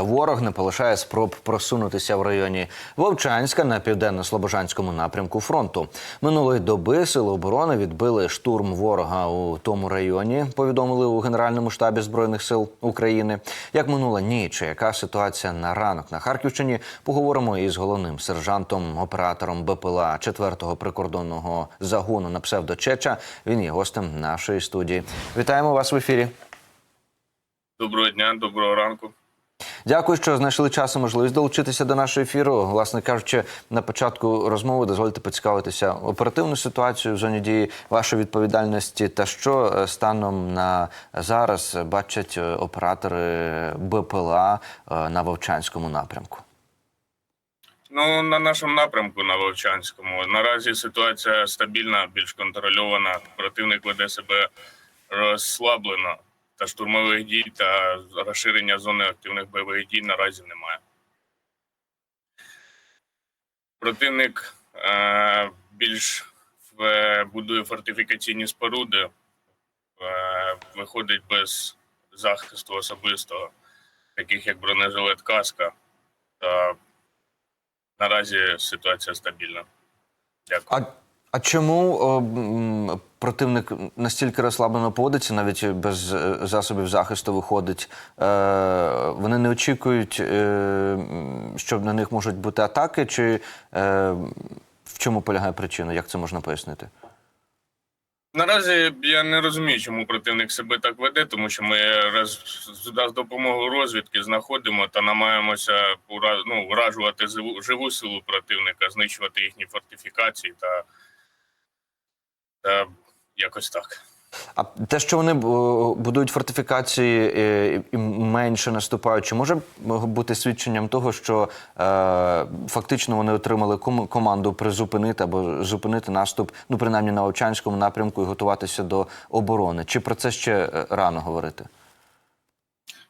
Ворог не полишає спроб просунутися в районі Вовчанська на південно-слобожанському напрямку фронту. Минулої доби сили оборони відбили штурм ворога у тому районі. Повідомили у Генеральному штабі збройних сил України. Як минула ніч, яка ситуація на ранок на Харківщині? Поговоримо із головним сержантом, оператором БПЛА 4-го прикордонного загону на псевдо Чеча. Він є гостем нашої студії. Вітаємо вас в ефірі. Доброго дня, доброго ранку. Дякую, що знайшли час і можливість долучитися до нашого ефіру. Власне кажучи, на початку розмови дозвольте поцікавитися оперативну ситуацію в зоні дії вашої відповідальності та що е, станом на зараз бачать е, оператори БПЛА е, на Вовчанському напрямку. Ну, на нашому напрямку на Вовчанському наразі ситуація стабільна, більш контрольована. Противник веде себе розслаблено, та штурмових дій та розширення зони активних бойових дій наразі немає. Противник е, більш е, будує фортифікаційні споруди, е, виходить без захисту особистого, таких як бронежилет каска. Та наразі ситуація стабільна. Дякую. А, чому о, м, противник настільки розслаблено поводиться, навіть без е, засобів захисту виходить? Е, вони не очікують, е, що на них можуть бути атаки, чи е, в чому полягає причина? Як це можна пояснити? Наразі я не розумію, чому противник себе так веде, тому що ми роз, з допомогою розвідки знаходимо та намагаємося ну, уражувати живу, живу силу противника, знищувати їхні фортифікації та, та якось так. А те, що вони будують фортифікації е, і менше наступають, чи може бути свідченням того, що е, фактично вони отримали команду призупинити або зупинити наступ, ну принаймні на Овчанському напрямку і готуватися до оборони? Чи про це ще е, рано говорити?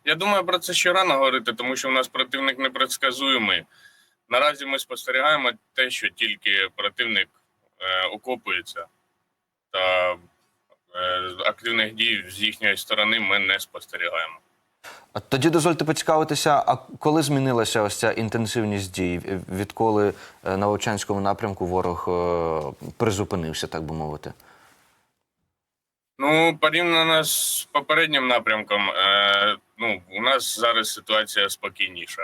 Я думаю, про це ще рано говорити, тому що у нас противник непредсказуємий. Наразі ми спостерігаємо те, що тільки противник е, окопується, та е, активних дій з їхньої сторони ми не спостерігаємо. Тоді дозвольте поцікавитися, а коли змінилася ось ця інтенсивність дій, відколи е, на Овчанському напрямку ворог е, призупинився, так би мовити? Ну, порівняно з попереднім напрямком, е, ну, у нас зараз ситуація спокійніша.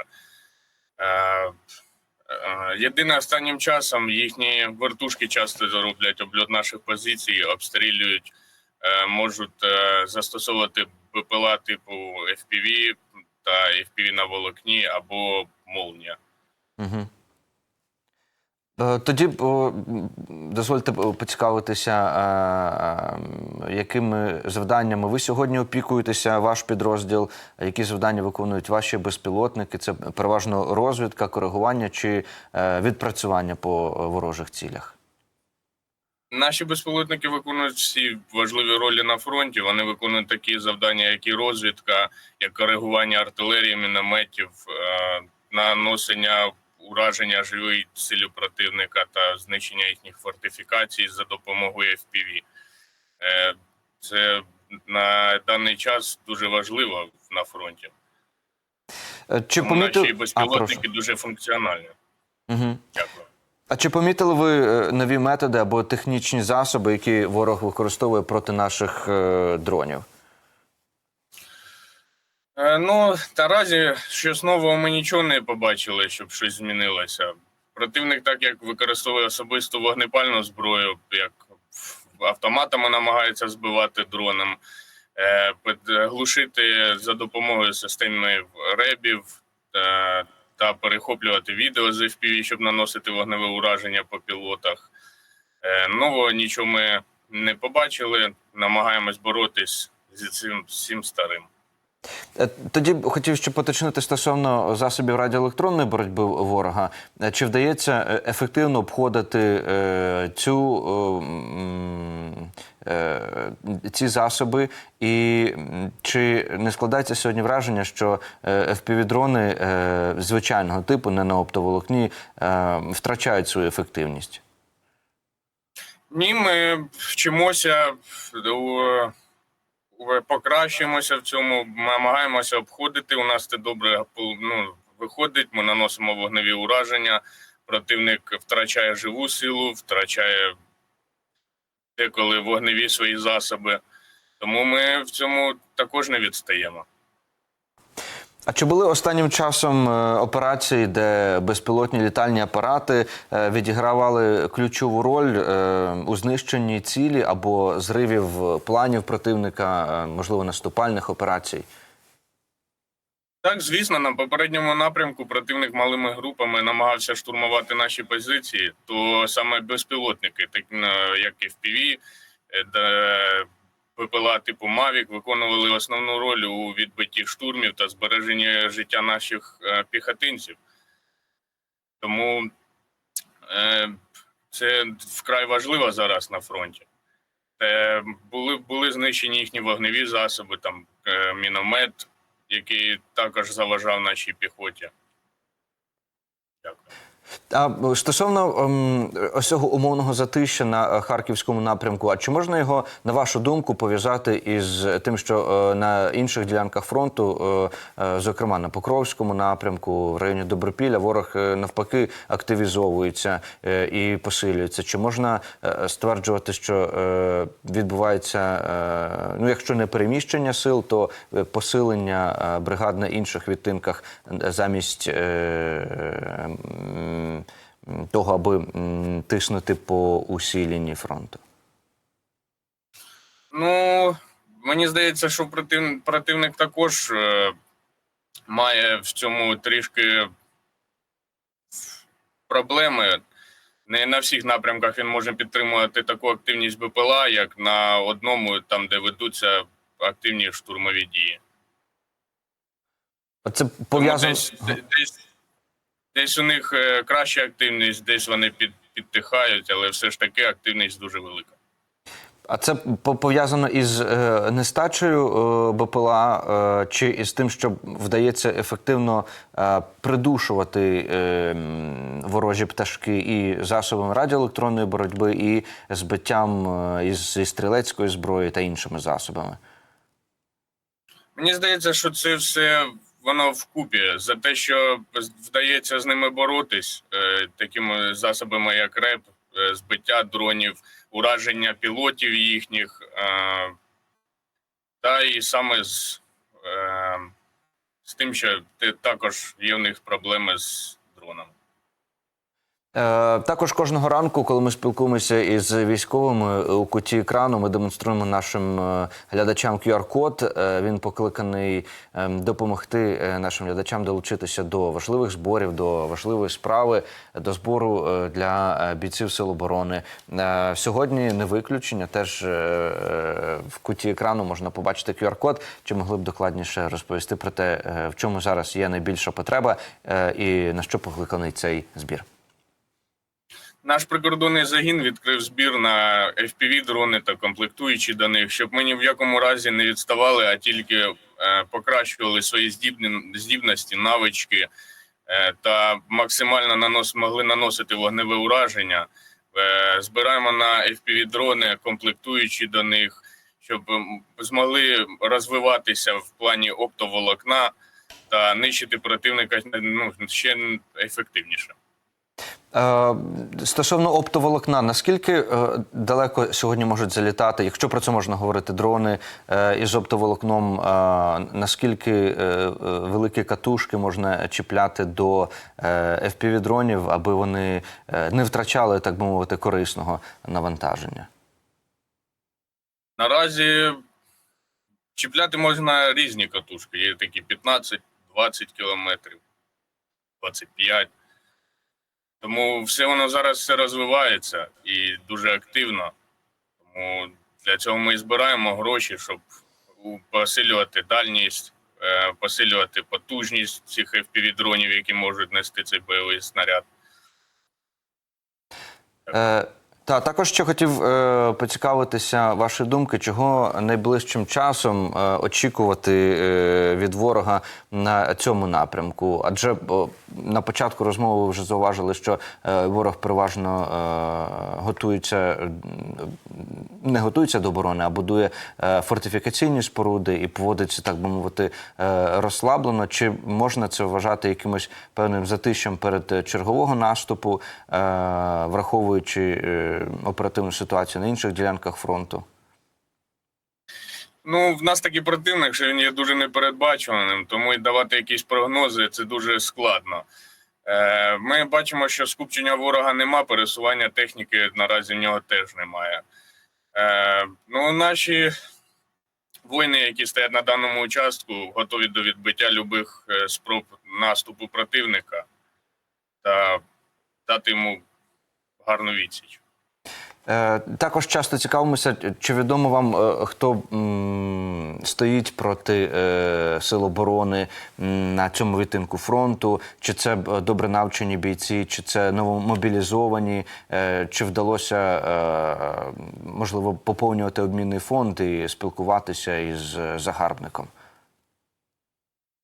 Е, єдине останнім часом їхні вертушки часто зароблять обльот наших позицій, обстрілюють, е, можуть е, застосовувати БПЛА типу FPV та FPV на волокні або молнія. Угу. Тоді дозвольте поцікавитися, а, а, якими завданнями ви сьогодні опікуєтеся, ваш підрозділ, які завдання виконують ваші безпілотники? Це переважно розвідка, коригування чи е, відпрацювання по е, ворожих цілях? Наші безпілотники виконують всі важливі ролі на фронті. Вони виконують такі завдання, як і розвідка, як коригування артилерії, мінометів, е, наносення ураження живої силі противника та знищення їхніх фортифікацій за допомогою FPV. Е, Це на даний час дуже важливо на фронті. Е, Чи Тому наші помітили... А, безпілотники прошу. дуже функціональні. Угу. Дякую. А чи помітили ви е, нові методи або технічні засоби, які ворог використовує проти наших дронів? Е, Ну, наразі щось нового ми нічого не побачили, щоб щось змінилося. Противник, так як використовує особисту вогнепальну зброю, як автоматами намагається збивати дроном, е, глушити за допомогою системи ребів е, та перехоплювати відео з FPV, щоб наносити вогневе ураження по пілотах. Нового нічого ми не побачили. Намагаємось боротись зі цим всім старим. Е, Тоді хотів ще поточнити стосовно засобів радіоелектронної боротьби ворога. Е, Чи вдається е, ефективно обходити цю, ці засоби, і чи не складається сьогодні враження, що FPV-дрони звичайного типу, не на оптоволокні, втрачають свою ефективність? Ні, ми вчимося е, покращуємося в цьому, намагаємося обходити. У нас це добре ну, виходить. Ми наносимо вогневі ураження. Противник втрачає живу силу, втрачає деколи вогневі свої засоби. Тому ми в цьому також не відстаємо. А чи були останнім часом е, операції, де безпілотні літальні апарати е, відігравали ключову роль е, у знищенні цілі або зривів планів противника, можливо, наступальних операцій? Так, звісно, на попередньому напрямку противник малими групами намагався штурмувати наші позиції, то саме безпілотники, так як і в ПІВІ, ППЛА типу Мавік виконували основну роль у відбитті штурмів та збереженні життя наших е, піхотинців. Тому е, це вкрай важливо зараз на фронті. Е, були, були знищені їхні вогневі засоби, там міномет, який також заважав нашій піхоті. Дякую. А стосовно ем, ось цього умовного затища на е, харківському напрямку, а чи можна його на вашу думку пов'язати із тим, що е, на інших ділянках фронту, е, е, зокрема на Покровському напрямку, в районі Добропілля, ворог е, навпаки активізовується е, і посилюється? Чи можна е, стверджувати, що е, відбувається, е, ну якщо не переміщення сил, то е, посилення е, бригад на інших відтинках е, замість е, м, того, аби тиснути по усій лінії фронту? Ну, мені здається, що против, противник також е, має в цьому трішки проблеми. Не на всіх напрямках він може підтримувати таку активність БПЛА, як на одному, там, де ведуться активні штурмові дії. Це пов'язано. десь, десь, десь у них е, краща активність, десь вони під, підтихають, але все ж таки активність дуже велика. А це пов'язано із е, нестачею е, БПЛА чи із тим, що вдається ефективно придушувати ворожі пташки і засобами радіоелектронної боротьби, і збиттям із стрілецької зброї та іншими засобами? Мені здається, що це все воно вкупі за те, що вдається з ними боротись е, такими засобами, як РЕП, е, збиття дронів, ураження пілотів їхніх, е, та і саме з, з тим, що ти також є в них проблеми з дронами. Е, Також кожного ранку, коли ми спілкуємося із військовими у куті екрану, ми демонструємо нашим е, глядачам QR-код. Е, Він покликаний е, допомогти е, нашим глядачам долучитися до важливих зборів, до важливої справи, до збору е, для е, бійців Сил оборони. Е, Сьогодні не виключення. Теж е, е, в куті екрану можна побачити QR-код. Чи могли б докладніше розповісти про те, е, в чому зараз є найбільша потреба е, і на що покликаний цей збір? Наш прикордонний загін відкрив збір на fpv дрони та комплектуючі до них, щоб ми ні в якому разі не відставали, а тільки е, покращували свої здібності, навички е, та максимально нанос, могли наносити вогневе ураження. Е, збираємо на fpv дрони, комплектуючі до них, щоб змогли розвиватися в плані оптоволокна та нищити противника ну, ще ефективніше. Е, Стосовно оптоволокна, наскільки е, далеко сьогодні можуть залітати, якщо про це можна говорити, дрони е, із оптоволокном, наскільки великі катушки можна чіпляти до е, FPV-дронів, аби вони не втрачали, так би мовити, корисного навантаження? Наразі чіпляти можна різні катушки. Є такі 15-20 кілометрів, 25. Тому все воно зараз все розвивається і дуже активно. Тому для цього ми і збираємо гроші, щоб посилювати дальність, е, посилювати потужність цих FPV-дронів, які можуть нести цей бойовий снаряд. Е, Та також ще хотів е, поцікавитися ваші думки, чого найближчим часом е, очікувати е, від ворога на цьому напрямку. Адже о, на початку розмови ви вже зауважили, що е, ворог переважно е, готується не готується до оборони, а будує е, фортифікаційні споруди і поводиться, так би мовити, розслаблено. Чи можна це вважати якимось певним затищем перед чергового наступу, враховуючи оперативну ситуацію на інших ділянках фронту? Ну, в нас такий противник, що він є дуже непередбачуваним, тому і давати якісь прогнози це дуже складно. Е, Ми бачимо, що скупчення ворога нема, пересування техніки наразі в нього теж немає. Е, Ну, наші воїни, які стоять на даному участку, готові до відбиття любих е, спроб наступу противника та дати йому гарну відсіч. Е, Також часто цікавимося, чи відомо вам, е, хто стоїть проти е, сил оборони на цьому відтинку фронту, чи це добре навчені бійці, чи це новомобілізовані, чи вдалося можливо поповнювати обмінний фонд і спілкуватися із загарбником?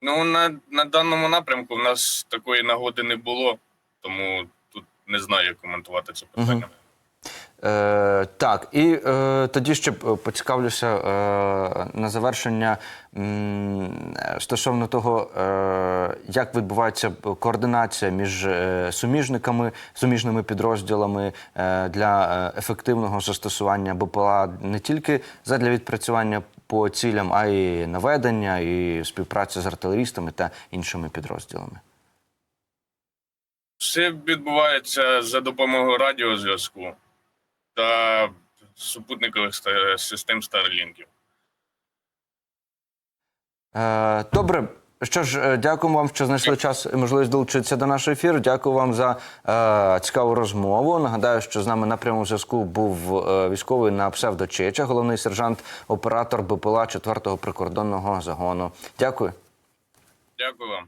Ну, на, на даному напрямку в нас такої нагоди не було, тому тут не знаю, як коментувати це питання. Е, так, і е, тоді ще е, поцікавлюся е, на завершення м, стосовно того, е, як відбувається координація між е, суміжниками, суміжними підрозділами е, для е, ефективного застосування БПЛА не тільки задля відпрацювання по цілям, а й наведення, і співпраця з артилерістами та іншими підрозділами. Все відбувається за допомогою радіозв'язку та супутникових систем Старлінків. Е, Добре. Що ж, е, дякуємо вам, що знайшли час і можливість долучитися до нашого ефіру. Дякую вам за е, цікаву розмову. Нагадаю, що з нами на прямому зв'язку був е, військовий на псевдо Чеча, головний сержант, оператор БПЛА 4-го прикордонного загону. Дякую. Дякую вам.